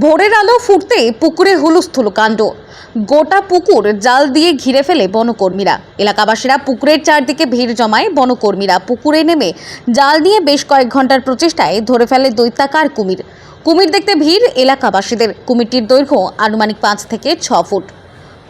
ভোরের আলো ফুটতে পুকুরে হুলুস্থুল কাণ্ড। গোটা পুকুর জাল দিয়ে ঘিরে ফেলে বনকর্মীরা। এলাকাবাসীরা পুকুরের চারদিকে ভিড় জমায় বনকর্মীরা। পুকুরে নেমে জাল দিয়ে বেশ কয়েক ঘণ্টার প্রচেষ্টায় ধরে ফেলে দৈত্যাকার কুমির। কুমির দেখতে ভিড় এলাকাবাসীদের। কুমিরটির দৈর্ঘ্য আনুমানিক পাঁচ থেকে ছ ফুট।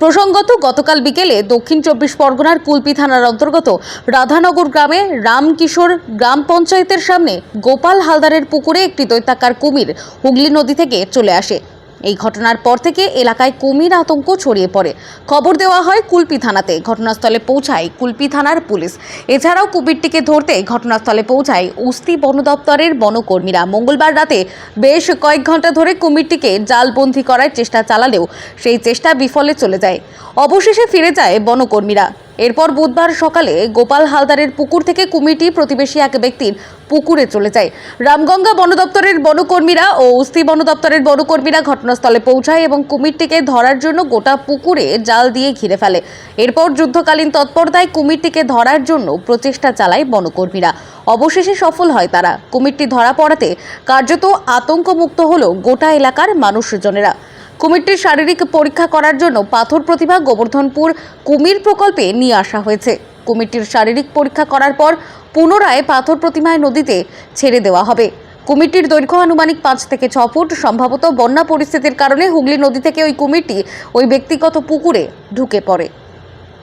প্রসঙ্গত, গতকাল বিকেলে দক্ষিণ চব্বিশ পরগনার কুলপি থানার অন্তর্গত রাধানগর গ্রামে রামকিশোর গ্রাম পঞ্চায়েতের সামনে গোপাল হালদারের পুকুরে একটি দৈতাকার কুমির হুগলি নদী থেকে চলে আসে। এই ঘটনার পর থেকে এলাকায় কুমির আতঙ্ক ছড়িয়ে পড়ে। খবর দেওয়া হয় কুলপি থানাতে। ঘটনাস্থলে পৌঁছায় কুলপি থানার পুলিশ। এছাড়াও কুমিরটিকে ধরতে ঘটনাস্থলে পৌঁছায় উস্তি বন দপ্তরের বনকর্মীরা। মঙ্গলবার রাতে বেশ কয়েক ঘণ্টা ধরে কুমিরটিকে জালবন্দি করার চেষ্টা চালালেও সেই চেষ্টা বিফলে চলে যায়। অবশেষে ফিরে যায় বনকর্মীরা। এরপর বুধবার সকালে গোপাল হালদারের পুকুর থেকে কুমিরটি প্রতিবেশী এক ব্যক্তির পুকুরে চলে যায়। রামগঙ্গা বন দপ্তরের বনকর্মীরা ও উস্তি বন দপ্তরের বনকর্মীরা ঘটনাস্থলে পৌঁছায় এবং কুমিরটিকে ধরার জন্য গোটা পুকুরে জাল দিয়ে ঘিরে ফেলে। এরপর যুদ্ধকালীন তৎপরতায় কুমিরটিকে ধরার জন্য প্রচেষ্টা চালায় বনকর্মীরা। অবশেষে সফল হয় তারা। কুমিরটি ধরা পড়াতে কার্যত আতঙ্কমুক্ত হলো গোটা এলাকার মানুষজনেরা। কুমিরটির শারীরিক পরীক্ষা করার জন্য পাথর প্রতিভা গোবর্ধনপুর কুমির প্রকল্পে নিয়ে আসা হয়েছে। কুমিরটির শারীরিক পরীক্ষা করার পর পুনরায় পাথর প্রতিমায় নদীতে ছেড়ে দেওয়া হবে। কুমিরটির দৈর্ঘ্য আনুমানিক পাঁচ থেকে ছ ফুট, সম্ভবত বন্যা পরিস্থিতির কারণে হুগলি নদী থেকে ওই কুমিরটি ওই ব্যক্তিগত পুকুরে ঢুকে পড়ে।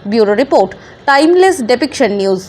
Bureau report, timeless depiction news.